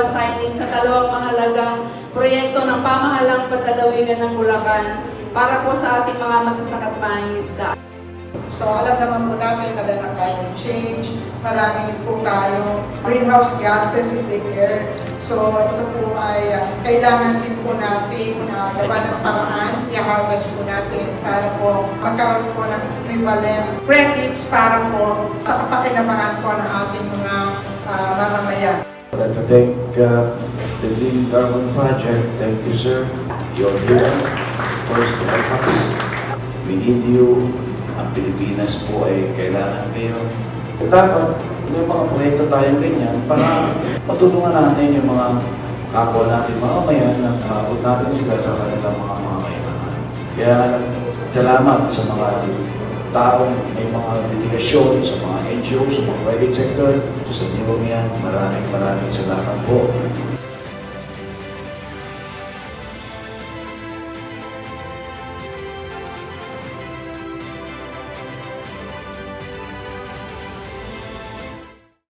MOA signing sa dalawang mahalagang proyekto ng pamahalang pandalawigan ng Bulacan para po sa ating mga magsasakat mangingisda. So alam naman po natin na ng climate change, marami po tayong greenhouse gases in the air. So ito po ay uh, kailangan din po natin uh, gawa ng paraan, i-harvest po natin para po magkaroon po ng equivalent credits para po sa kapakinabangan po ng ating mamamayan. Like to thank uh, the Green Carbon Project. Thank you, sir. You're here. First to help us. We need you. Ang Pilipinas po ay kailangan kayo. Dapat may mga proyekto tayong ganyan para matulungan natin yung mga kapwa natin mga mamayan na maabot natin sila sa kanilang mga mga kailangan. Kaya salamat sa mga taong may mga dedikasyon sa mga NGO, sa mga private sector, sa inyo yan. Maraming maraming salamat po.